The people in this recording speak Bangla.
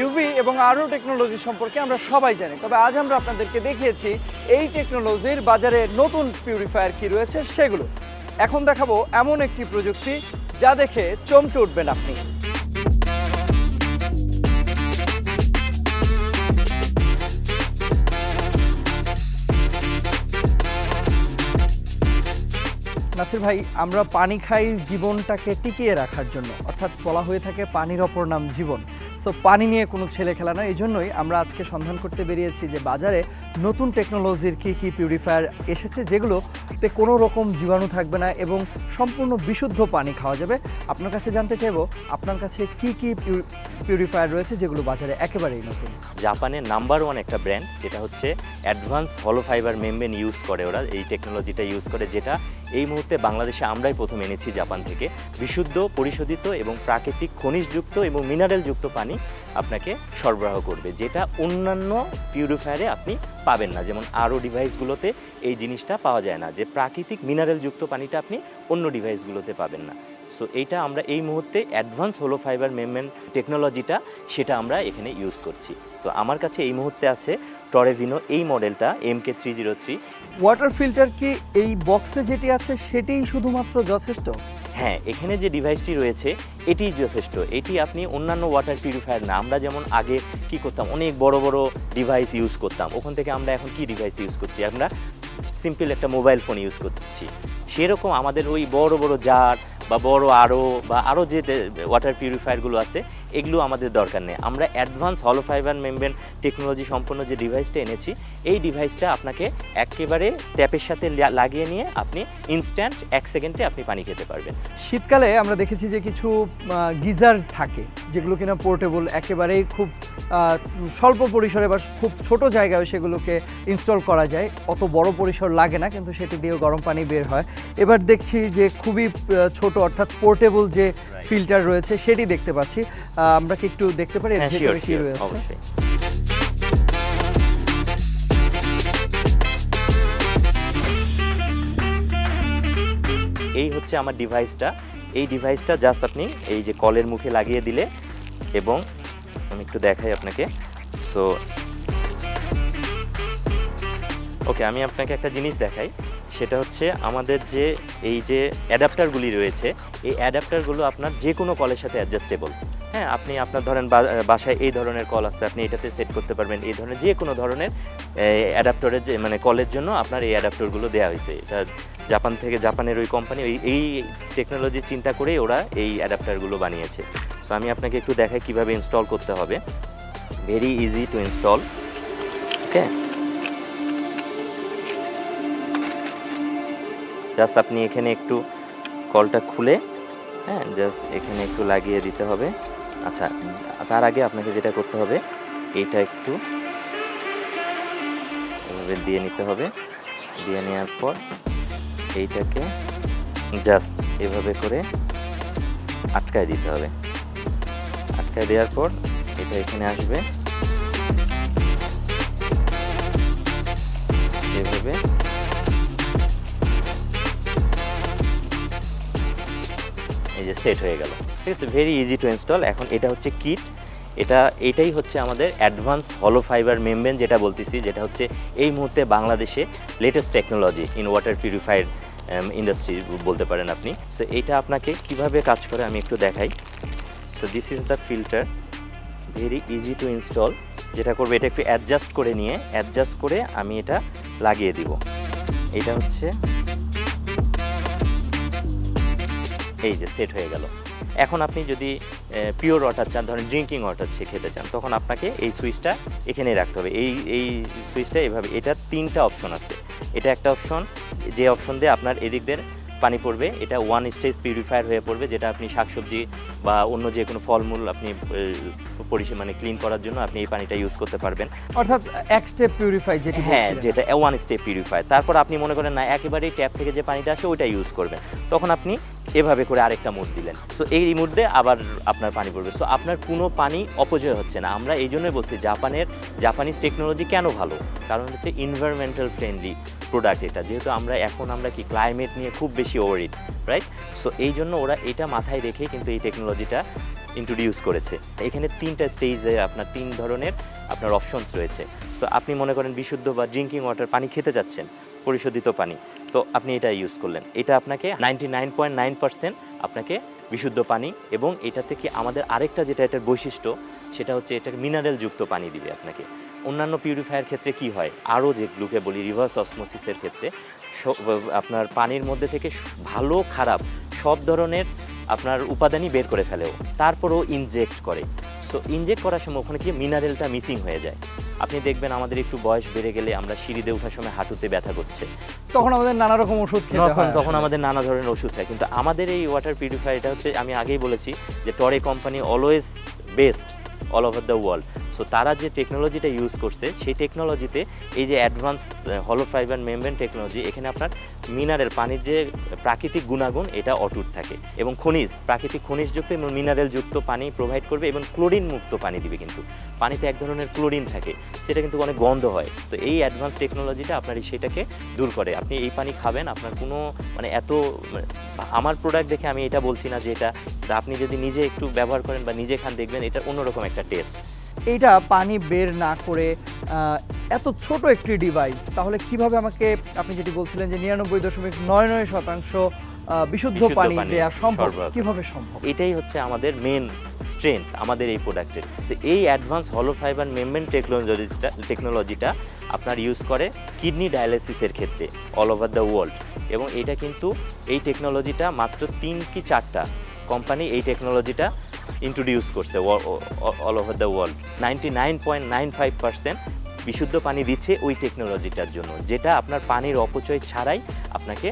ইউভি এবং আরও টেকনোলজি সম্পর্কে আমরা সবাই জানি। তবে আজ আমরা আপনাদেরকে দেখিয়েছি এই টেকনোলজির বাজারে নতুন পিউরিফায়ার কি রয়েছে সেগুলো। এখন দেখাবো এমন একটি প্রযুক্তি যা দেখে চমকে উঠবেন আপনি। নাসির ভাই, আমরা পানি খাই জীবনটাকে টিকিয়ে রাখার জন্য। অর্থাৎ বলা হয়ে থাকে পানির অপর নাম জীবন। সো পানি নিয়ে কোনো ছেলে খেলা না এই জন্যই আমরা আজকে সন্ধান করতে বেরিয়েছি যে বাজারে নতুন টেকনোলজির কী কী পিউরিফায়ার এসেছে যেগুলোতে কোনো রকম জীবাণু থাকবে না এবং সম্পূর্ণ বিশুদ্ধ পানি খাওয়া যাবে। আপনার কাছে জানতে চাইব, আপনার কাছে কি কি পিউরিফায়ার রয়েছে যেগুলো বাজারে একেবারেই নতুন? জাপানের নাম্বার ওয়ান একটা ব্র্যান্ড যেটা হচ্ছে অ্যাডভান্স হলো ফাইবার মেমব্রেন ইউজ করে ওরা, এই টেকনোলজিটা ইউজ করে, যেটা এই মুহূর্তে বাংলাদেশে আমরাই প্রথম এনেছি জাপান থেকে। বিশুদ্ধ, পরিশোধিত এবং প্রাকৃতিক খনিজযুক্ত এবং মিনারেলযুক্ত পানি আপনাকে সরবরাহ করবে, যেটা অন্যান্য পিউরিফায়ারে আপনি পাবেন না। যেমন আরও ডিভাইসগুলোতে এই জিনিসটা পাওয়া যায় না, যে প্রাকৃতিক মিনারেলযুক্ত পানিটা আপনি অন্য ডিভাইসগুলোতে পাবেন না। সো এইটা আমরা এই মুহূর্তে অ্যাডভান্স হোলো ফাইবার মেমব্রেন টেকনোলজিটা সেটা আমরা এখানে ইউজ করছি। তো আমার কাছে এই মুহূর্তে আছে টরেভিনো এই মডেলটা M K three zero three water filter কি এই বক্সে যেটি আছে সেটিই শুধুমাত্র যথেষ্ট? হ্যাঁ এখানে যে ডিভাইসটি রয়েছে এটি যথেষ্ট। এটি আপনি অন্যান্য ওয়াটার পিউরিফায়ার না আমরা যেমন আগে কি করতাম অনেক বড় বড় ডিভাইস ইউজ করতাম। ওখান থেকে আমরা এখন কি ডিভাইস ইউজ করছি? আমরা সিম্পল একটা মোবাইল ফোন ইউজ করছি। সেরকম আমাদের ওই বড় বড় জার বা বড় আরও বা আরও যে ওয়াটার পিউরিফায়ারগুলো আছে, এগুলো আমাদের দরকার নেই। আমরা অ্যাডভান্স হলো ফাইবার মেমব্রেন টেকনোলজি সম্পন্ন যে ডিভাইসটা এনেছি, এই ডিভাইসটা আপনাকে একেবারে ট্যাপের সাথে লাগিয়ে নিয়ে আপনি ইনস্ট্যান্ট এক সেকেন্ডে আপনি পানি খেতে পারবেন। শীতকালে আমরা দেখেছি যে কিছু গিজার থাকে, যেগুলো কিনা পোর্টেবল একেবারেই খুব স্বল্প পরিসরে বা খুব ছোট জায়গায় সেগুলোকে ইনস্টল করা যায়। অত বড় পরিসর লাগে না কিন্তু সেটি দিয়েও গরম পানি বের হয়। এবার দেখছি যে খুবই ছোট অর্থাৎ পোর্টেবল যে ফিল্টার রয়েছে সেটি দেখতে পাচ্ছি। আমরা কি একটু দেখতে পারি? হ্যাঁ কি রয়েছে? এই হচ্ছে আমার ডিভাইসটা এই ডিভাইসটা জাস্ট আপনি এই যে কলের মুখে লাগিয়ে দিলে এবং আমি একটু দেখাই আপনাকে। সো ওকে আমি আপনাকে একটা জিনিস দেখাই। সেটা হচ্ছে আমাদের যে, এই যে অ্যাডাপ্টারগুলি রয়েছে, এই অ্যাডাপ্টারগুলো আপনার যে কোনো কলের সাথে অ্যাডজাস্টেবল হ্যাঁ আপনি আপনার ধরেন বাসায় এই ধরনের কল আছে, আপনি এটাতে সেট করতে পারবেন, এই ধরনের যে কোনো ধরনের অ্যাডাপ্টারের যে মানে কলের জন্য আপনার এই অ্যাডাপ্টারগুলো দেওয়া হয়েছে। এটা জাপান থেকে, জাপানের ওই কোম্পানি ওই, এই টেকনোলজি চিন্তা করেই ওরা এই অ্যাডাপ্টারগুলো বানিয়েছে। তো আমি আপনাকে একটু দেখাই কীভাবে ইনস্টল করতে হবে। Very easy to install okay just আপনি এখানে একটু কলটা খুলে হ্যাঁ জাস্ট এখানে একটু লাগিয়ে দিতে হবে। আচ্ছা তার আগে আপনাকে যেটা করতে হবে এইটা একটু এভাবে দিয়ে নিতে হবে। দিয়ে নেওয়ার পর এইটাকে জাস্ট এভাবে করে আটকায় দিতে হবে। আটকায় দেওয়ার পর এটা এখানে আসবে। এভাবে। এই যে সেট হয়ে গেল। ঠিক আছে ভেরি ইজি টু ইনস্টল এখন এটা হচ্ছে কিট এটা, এটাই হচ্ছে আমাদের অ্যাডভান্স হলো ফাইবার মেমব্রেন যেটা বলতেছি, যেটা হচ্ছে এই মুহূর্তে বাংলাদেশে latest technology in water purifier industry বলতে পারেন আপনি। সো এটা আপনাকে কীভাবে কাজ করে আমি একটু দেখাই। So this is the filter very easy to install যেটা করবে, এটা একটু অ্যাডজাস্ট করে নিয়ে অ্যাডজাস্ট করে আমি এটা লাগিয়ে দিব। এটা হচ্ছে এই যে সেট হয়ে গেল। এখন আপনি যদি পিওর ওয়াটার চান, ধরেন ড্রিঙ্কিং ওয়াটার সে খেতে চান, তখন আপনাকে এই সুইচটা এখানেই রাখতে হবে। এই এই সুইচটা এভাবে, এটা তিনটা অপশন আছে। এটা একটা অপশন যে অপশন দিয়ে আপনার এদিক দিয়ে পানি পড়বে এটা ওয়ান স্টেজ পিউরিফায়ার হয়ে পড়বে যেটা আপনি শাকসবজি বা অন্য যে কোনো ফলমূল আপনি পরিষেবা মানে ক্লিন করার জন্য আপনি এই পানিটা ইউজ করতে পারবেন। অর্থাৎ এক স্টেপ পিউরিফাই যেটি হ্যাঁ যেটা ওয়ান স্টেপ পিউরিফায়ার তারপর আপনি মনে করেন না একেবারেই ট্যাপ থেকে যে পানিটা আসে ওইটা ইউজ করবেন। তখন আপনি এভাবে করে আরেকটা মুড দিলেন। সো এই মুড দিয়ে আবার আপনার পানি পড়বে। সো আপনার কোনো পানি অপচয় হচ্ছে না। আমরা এই জন্যই বলছি জাপানের জাপানিজ টেকনোলজি কেন ভালো? কারণ হচ্ছে এনভায়রনমেন্টাল ফ্রেন্ডলি প্রোডাক্ট এটা। যেহেতু আমরা এখন আমরা কি ক্লাইমেট নিয়ে খুব বেশি ওয়ারিড রাইট সো এই জন্য ওরা এটা মাথায় রেখে কিন্তু এই টেকনোলজিটা ইন্ট্রোডিউস করেছে। এখানে তিনটা স্টেজে আপনার তিন ধরনের আপনার অপশনস রয়েছে। সো আপনি মনে করেন বিশুদ্ধ বা ড্রিঙ্কিং ওয়াটার পানি খেতে যাচ্ছেন পরিশোধিত পানি। তো আপনি এটা ইউজ করলেন। এটা আপনাকে ninety nine point nine percent আপনাকে বিশুদ্ধ পানি এবং এটা থেকে আমাদের আরেকটা যেটা এটার বৈশিষ্ট্য, সেটা হচ্ছে এটাকে মিনারেল যুক্ত পানি দিবে আপনাকে। অন্যান্য পিউরিফায়ার ক্ষেত্রে কি হয়? আরও যেগুলোকে বলি রিভার্স অসমোসিসের ক্ষেত্রে আপনার পানির মধ্যে থেকে ভালো খারাপ সব ধরনের আপনার উপাদানই বের করে ফেলেও তারপরও ইনজেক্ট করে। সো ইনজেক্ট করার সময় ওখানে কি মিনারেলটা মিসিং হয়ে যায়। আপনি দেখবেন আমাদের একটু বয়স বেড়ে গেলে আমরা সিঁড়িতে ওঠার সময় হাঁটুতে ব্যথা করছে। তখন আমাদের নানা রকম ওষুধ তখন তখন আমাদের নানা ধরনের ওষুধ খায় কিন্তু আমাদের এই ওয়াটার পিউরিফায়ারটা হচ্ছে আমি আগেই বলেছি যে Toray company always best all over the world so তারা যে টেকনোলজিটা ইউজ করছে, সেই টেকনোলজিতে এই যে অ্যাডভান্স হলো ফাইবার মেমব্রেন টেকনোলজি এখানে আপনার মিনারেল পানির যে প্রাকৃতিক গুণাগুণ, এটা অটুট থাকে। এবং খনিজ, প্রাকৃতিক খনিজযুক্ত এবং মিনারেল যুক্ত পানি প্রোভাইড করবে এবং ক্লোরিন মুক্ত পানি দিবে কিন্তু। পানিতে এক ধরনের ক্লোরিন থাকে, সেটা কিন্তু অনেক গন্ধ হয়। তো এই অ্যাডভান্স টেকনোলজিটা আপনার সেটাকে দূর করে। আপনি এই পানি খাবেন, আপনার কোনো মানে এত মানে আমার প্রোডাক্ট দেখে আমি এটা বলছি না যে এটা আপনি যদি নিজে একটু ব্যবহার করেন বা নিজে খান দেখবেন এটা অন্যরকম একটা টেস্ট এইটা পানি বের না করে এত ছোট একটি ডিভাইস তাহলে কীভাবে আমাকে আপনি যেটি বলছিলেন যে নিরানব্বই দশমিক নয় নয় শতাংশ বিশুদ্ধ পানি পানি দেওয়া সম্ভব কীভাবে সম্ভব? এটাই হচ্ছে আমাদের মেন স্ট্রেংথ আমাদের এই প্রোডাক্টের যে এই অ্যাডভান্স হলো ফাইবার মেমব্রেন টেকনোলজিটা টেকনোলজিটা আপনার ইউজ করে কিডনি ডায়ালিসিসের ক্ষেত্রে অল ওভার দ্য ওয়ার্ল্ড এবং এটা কিন্তু এই টেকনোলজিটা মাত্র তিন কি চারটা কোম্পানি এই টেকনোলজিটা ইন্ট্রোডিউস করছে all over the world ninety nine point nine five percent বিশুদ্ধ পানি দিচ্ছে ওই টেকনোলজিটার জন্য, যেটা আপনার পানির অপচয় ছাড়াই আপনাকে